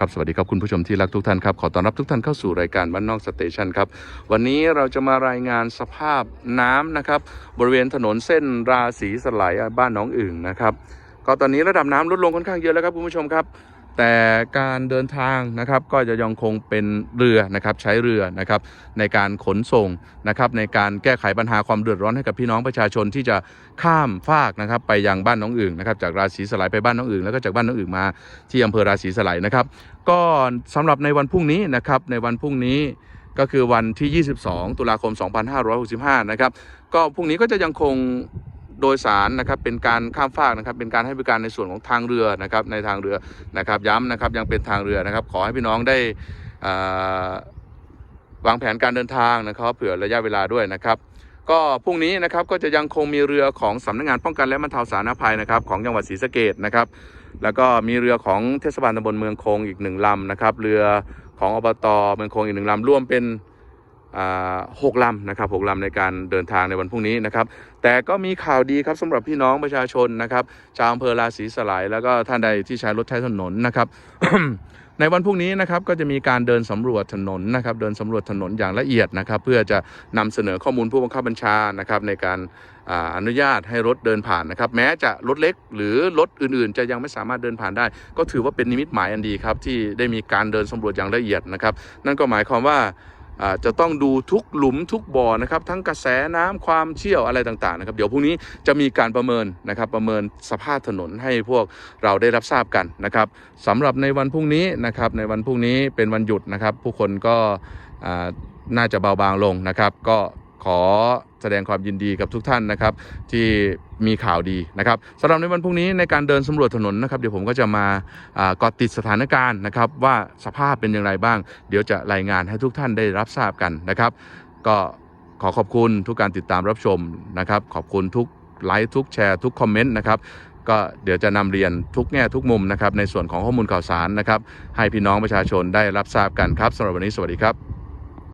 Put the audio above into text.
ครับสวัสดีครับคุณผู้ชมที่รักทุกท่านครับ ขอต้อนรับทุกท่านเข้าสู่รายการบ้านนอกสเตชันครับ วันนี้เราจะมารายงานสภาพน้ำนะครับ บริเวณถนนเส้นราศีสไลด์บ้านหนองอึ่งนะครับ ก็ตอนนี้ระดับน้ำลดลงค่อนข้างเยอะแล้วครับคุณผู้ชมครับ แต่การเดินทางนะครับก็จะยังคงเป็นเรือนะครับใช้เรือนะครับในการขนส่งนะครับในการแก้ไขปัญหาความเดือดร้อนให้กับพี่น้องประชาชนที่จะข้ามฟากนะครับไปยังบ้านน้องอึ่งนะครับจากราศีสไลด์ไปบ้านน้องอึ่งแล้วก็จากบ้านน้องอึ่งมาที่อำเภอราศีสไลด์นะครับก็สำหรับในวันพรุ่งนี้นะครับในวันพรุ่งนี้ก็คือวันที่ 22 ตุลาคม 2565 นะครับ ก็พรุ่งนี้ก็จะยังคง โดยสารนะครับเป็นการข้ามฟากนะครับเป็นการให้บริการในส่วนของทางเรือนะครับในทางเรือนะครับย้ำนะครับยังเป็นทางเรือนะครับ ขอให้พี่น้องได้วางแผนการเดินทางนะครับเผื่อระยะเวลาด้วยนะครับก็พรุ่งนี้นะครับก็จะยังคงมีเรือของสำนักงานป้องกันและบรรเทาสาธารณภัยนะครับของจังหวัดศรีสะเกดนะครับ แล้วก็มีเรือของเทศบาลตำบลเมืองคงอีกหนึ่งลำนะครับ เรือของอบตเมืองคงอีกหนึ่งลำร่วมเป็น หกลำนะครับหกลำในการเดินทางในวันพรุ่งนี้นะครับ แต่ก็มีข่าวดีครับสำหรับพี่น้องประชาชนนะครับ ชาวอำเภอราศีสลาย แล้วก็ท่านใดที่ใช้รถใช้ถนนนะครับ ในวันพรุ่งนี้นะครับก็จะมีการเดินสำรวจถนนนะครับ เดินสำรวจถนนอย่างละเอียดนะครับ เพื่อจะนำเสนอข้อมูลผู้บังคับบัญชานะครับในการอาอนุญาตให้รถเดินผ่านนะครับ แม้จะรถเล็กหรือรถอื่นๆ จะยังไม่สามารถเดินผ่านได้ ก็ถือว่าเป็นนิมิตหมายอันดีครับที่ได้มีการเดินสำรวจอย่างละเอียดนะครับ นั่นก็หมายความว่า จะต้องดูทุกหลุมทุกบ่อนะครับทั้งกระแสน้ำความเชี่ยวอะไรต่างๆนะครับเดี๋ยวพรุ่งนี้จะมีการประเมินนะครับประเมินสภาพถนนให้พวกเราได้รับทราบกันนะครับสำหรับในวันพรุ่งนี้นะครับในวันพรุ่งนี้เป็นวันหยุดนะครับ ผู้คนก็น่าจะเบาบางลงนะครับก็ อแสดงความยินดีกับทุกท่านนะครับ ที่มีข่าวดีนะครับสำหรับในวันพรุ่งนี้ในการเดินสำรวจถนนนะครับ เดี๋ยวผมก็จะมาอ่าเกาะติดสถานการณ์นะครับ ว่าสภาพเป็นอย่างไรบ้าง เดี๋ยวจะรายงานให้ทุกท่านได้รับทราบกันนะครับ ก็ขอขอบคุณทุกการติดตามรับชมนะครับ ขอบคุณทุกไลค์ทุกแชร์ทุกคอมเมนต์นะครับก็เดี๋ยวจะนำเรียนทุกแง่ทุกมุมนะครับในส่วนของข้อมูลข่าวสารนะครับให้พี่น้องประชาชนได้รับทราบกันครับสำหรับวันนี้สวัสดีครับ